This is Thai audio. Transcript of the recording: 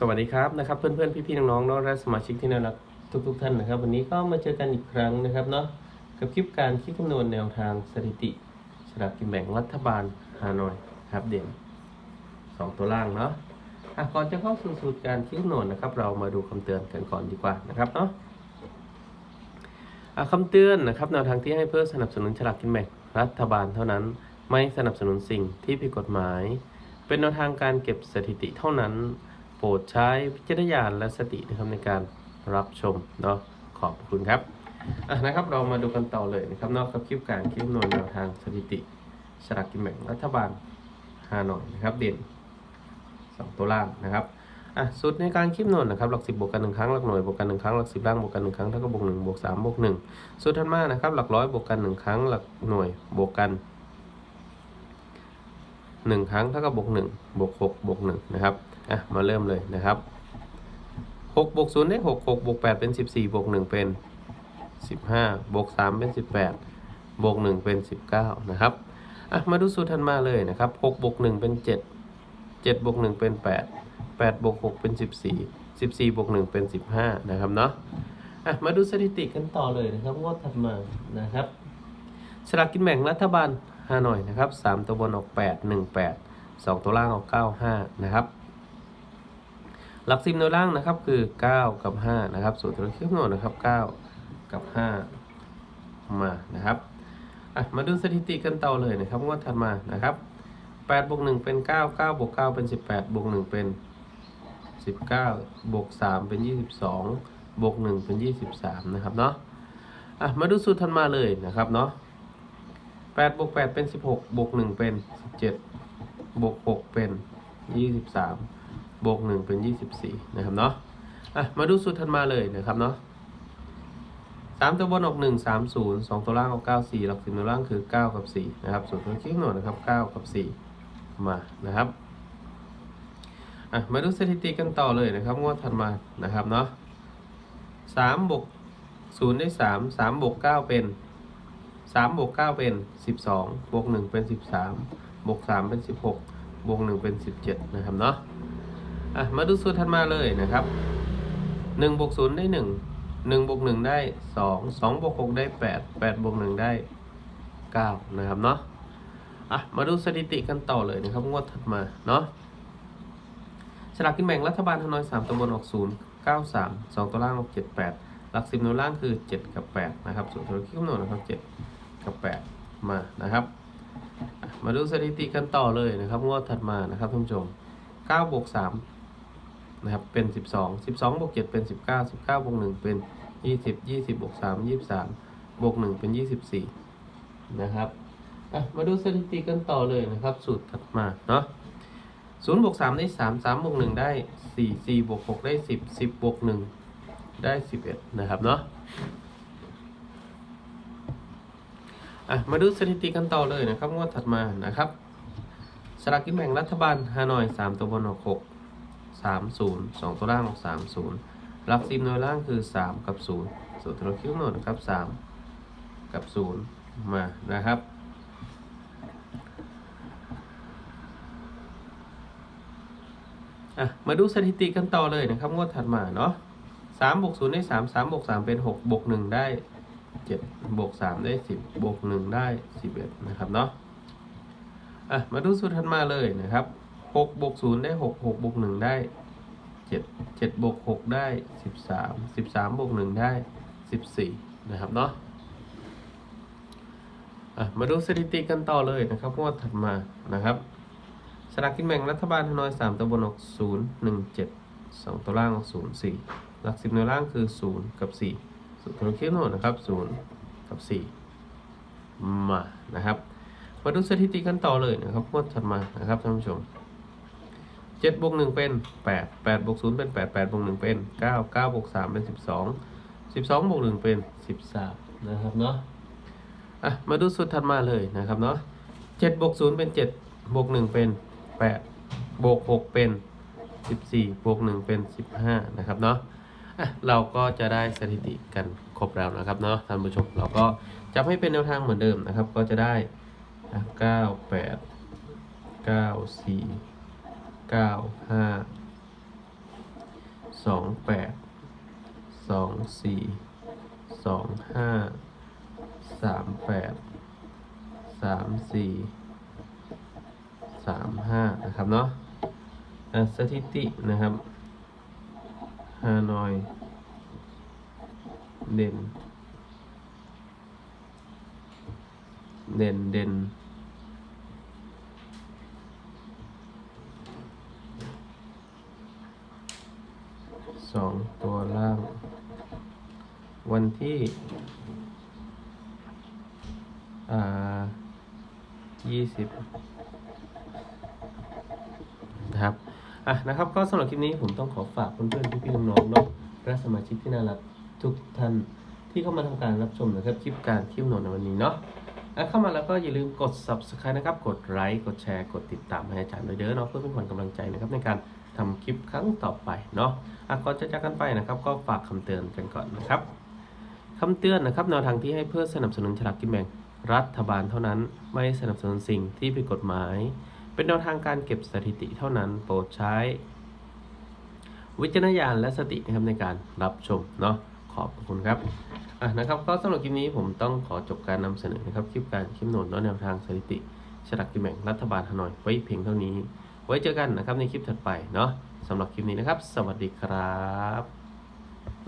สวัสดีครับนะครับเพื่อนๆพี่ๆน้องน้องและสมาชิกที่น่ารักทุกๆท่านนะครับ วันนี้ก็มาเจอกันอีกครั้งนะครับเนาะกับคลิปการคิดคำนวณแนวทางสถิติสลากกินแบ่งรัฐบาลฮานอยครับเด่นสองตัวล่างเนาะอะก่อนจะเข้าสู่สูตรการคิดคำนวณนะครับ เรามาดูคำเตือนกันก่อนดีกว่านะครับเนาะอะคำเตือนนะครับแนวทางที่ให้เพื่อสนับสนุนฉลากกินแบ่งรัฐบาลเท่านั้น ไม่สนับสนุนสิ่งที่ผิดกฎหมาย เป็นแนวทางการเก็บสถิติเท่านั้น โปรดใช้วิจารณญาณและสตินะครับในการรับชมเนาะขอบคุณครับอะนะครับเรามาดูกันต่อเลยนะครับนอกกับคลิปการคิดคำนวณแนวทางสถิติสลากกินแบ่งรัฐบาลฮานอยนะครับเด่นสองตัวล่างนะครับอะสูตรในการคิดคำนวณนะครับหลักสิบบวกกันหนึ่งครั้งหลักหน่วยบวกกันหนึ่งครั้งหลักสิบล่างบวกกันหนึ่งครั้งเท่ากับบวกหนึ่งบวกสามบวกหนึ่งสูตรถัดมานะครับหลักร้อยบวกกันหนึ่งครั้งหลักหน่วยบวกกัน หนึ่งครั้งเท่ากับบวกหนึ่งบวกหกบวกหนึ่งนะครับอะมาเริ่มเลยนะครับหกบวกศูนย์ได้หกหกบวกแปดเป็นสิบสี่บวกหนึ่งเป็นสิบห้าบวกสามเป็นสิบแปดบวกหนึ่งเป็นสิบเก้านะครับอะมาดูสูตรทันมาเลยนะครับหกบวกหนึ่งเป็นเจ็ดเจ็ดบวกหนึ่งเป็นแปดแปดบวกหกเป็นสิบสี่สิบสี่บวกหนึ่งเป็นสิบห้านะครับเนาะอะมาดูสถิติกันต่อเลยนะครับงวดถัดมานะครับสลากกินแบ่งรัฐบาล ฮานอยนะครับสามตัวบนออกแปดหนึ่งแปดสองตัวล่างออกเก้าห้านะครับ หลักสิบแนวล่างนะครับคือ 9 กับ 5 นะครับสูตรตัวเคิดคำนวณนะครับ 9 กับ 5 มานะครับอะมาดูสถิติกันต่อเลยนะครับงวดถัดมานะครับ8บวก1เป็น 9 9บวก9เป็น 18บวก1เป็น 19บวก3เป็น 22บวก1เป็น 23 นะครับเนาะอะมาดูสูตรถัดมาเลยนะครับเนาะ 8บวก8เป็น16บวก1เป็น17บวก6เป็น23บวกหนึ่งเป็นยี่สิบสี่นะครับเนาะอะมาดูสูตรถัดมาเลยนะครับเนาะสามตัวบนออกหนึ่งสามศูนย์สองตัวล่างออกเก้าสี่หลักสิบตัวล่างคือเก้ากับสี่นะครับส่วนตัวคิดหน่วยนะครับเก้ากับสี่มานะครับอะมาดูสถิติกันต่อเลยนะครับงวดถัดมานะครับเนาะสามบวกศูนย์ได้สามสามบวกเก้าเป็น สามบวกเก้าเป็นสิบสองบวกหนึ่งเป็นสิบสามบวกสามเป็นสิบหกบวกหนึ่งเป็นสิบเจ็ดนะครับเนาะอะมาดูสูตรถัดมาเลยนะครับหนึ่งบวกศูนย์ได้หนึ่งหนึ่งบวกหนึ่งได้สองสองบวกหกได้แปดแปดบวกหนึ่งได้เก้านะครับเนาะอะมาดูสถิติกันต่อเลยนะครับงวดถัดมาเนาะสลากกินแบ่งรัฐบาลฮานอยสามตัวบนออกศูนย์เก้าสามสองตัวล่างออกเจ็ดแปดหลักสิบหน่วยล่างคือเจ็ดกับแปดนะครับส่วนตัวคิดคำนวณนะครับเจ็ด กับแปดมานะครับ มาดูสถิติกันต่อเลยนะครับ งวดถัดมานะครับท่านผู้ชม9บวก3นะครับเป็น 12 12บวก7เป็น 19 19บวก1เป็น 20 20บวก3 23บวก1เป็น 24 นะครับมาดูสถิติกันต่อเลยนะครับ สูตรถัดมาเนาะ0บวก3ได้3 3บวก1ได้4 4บวก6ได้10 10บวก1ได้11นะครับเนาะ อะมาดูสถิติกันต่อเลยนะครับงวดถัดมานะครับสลากกินแบ่งรัฐบาลฮานอยสามตัวบนออกหกสามศูนย์สองตัวล่างออกสามศูนย์หลักสิบหน่วยล่างคือสามกับศูนย์ส่วนตัวคิ้วโนดนะครับสามกับศูนย์มานะครับอะมาดูสถิติกันต่อเลยนะครับงวดถัดมาเนาะสามบวกศูนย์ได้สามสามบวกสามเป็นหกบวกหนึ่งได้ เจ็ดบวกสามได้สิบบวกหนึ่งได้สิบเอ็ดนะครับเนาะอะมาดูสูตรถัดมาเลยนะครับหกบวกศูนย์ได้หกหกบวกหนึ่งได้เจ็ดเจ็ดบวกหกได้สิบสามสิบสามบวกหนึ่งได้สิบสี่นะครับเนาะอะมาดูสถิติกันต่อเลยนะครับงวดถัดมานะครับสลากกินแบ่งรัฐบาลฮานอยสามตัวบนออกศูนย์หนึ่งเจ็ดสองตัวล่างออกศูนย์สี่หลักสิบในล่างคือศูนย์กับ สี่สุดตัวคิดโน่นนะครับศูนย์กับสี่มานะครับมาดูสถิติกันต่อเลยนะครับงวดถัดมานะครับท่านผู้ชมเจ็ดบวกหนึ่งเป็นแปดแปดบวกศูนย์เป็นแปดแปดบวกหนึ่งเป็นเก้าเก้าบวกสามเป็นสิบสองสิบสองบวกหนึ่งเป็นสิบสามนะครับเนาะอะมาดูสูตรถัดมาเลยนะครับเนาะเจ็ดบวกศูนย์เป็นเจ็ดบวกหนึ่งเป็นแปดบวกหกเป็นสิบสี่บวกหนึ่งเป็นสิบห้านะครับเนาะ เราก็จะได้สถิติกันครบแล้วนะครับเนาะท่านผู้ชมเราก็จะให้เป็นแนวทางเหมือนเดิมนะครับ ก็จะได้เก้าแปดเก้าสี่เก้าห้าสองแปดสองสี่สองห้าสามแปดสามสี่สามห้านะครับเนาะอะสถิตินะครับ ฮานอย เด่น เด่นเด่นสองตัวล่าง วันที่อ่ายี่สิบนะครับ อะนะครับก็สำหรับคลิปนี้ผมต้องขอฝากเพื่อนๆพี่ๆน้องๆเนาะและสมาชิกที่น่ารักทุกท่านที่เข้ามาทำการรับชมนะครับคลิปการคลิปโหนดในวันนี้เนาะอะเข้ามาแล้วก็อย่าลืมกด subscribe นะครับ กดไลค์กดแชร์กดติดตามให้อาจารย์ด้วยเด้อเนาะเพื่อเป็นขวัญกำลังใจนะครับในการทำคลิปครั้งต่อไปเนาะอะก่อนจะจากกันไปนะครับ ก็ฝากคำเตือนกันก่อนนะครับคำเตือนนะครับแนวทางที่ให้เพื่อสนับสนุนฉลากกินแบ่งรัฐบาลเท่านั้นไม่สนับสนุนสิ่งที่ผิดกฎหมาย เป็นแนวทางการเก็บสถิติเท่านั้น โปรดใช้ วิจารณญาณและสตินะครับในการรับชมเนาะขอบคุณครับอะนะครับก็สำหรับคลิปนี้ผมต้องขอจบการนำเสนอนะครับคลิปการคลิปโหนดเนแนวทางสถิติฉลากกินแบ่งรัฐบาลฮานอยไว้เพียงเท่านี้ ไว้เจอกันนะครับในคลิปถัดไปเนาะสำหรับคลิปนี้นะครับ สวัสดีครับ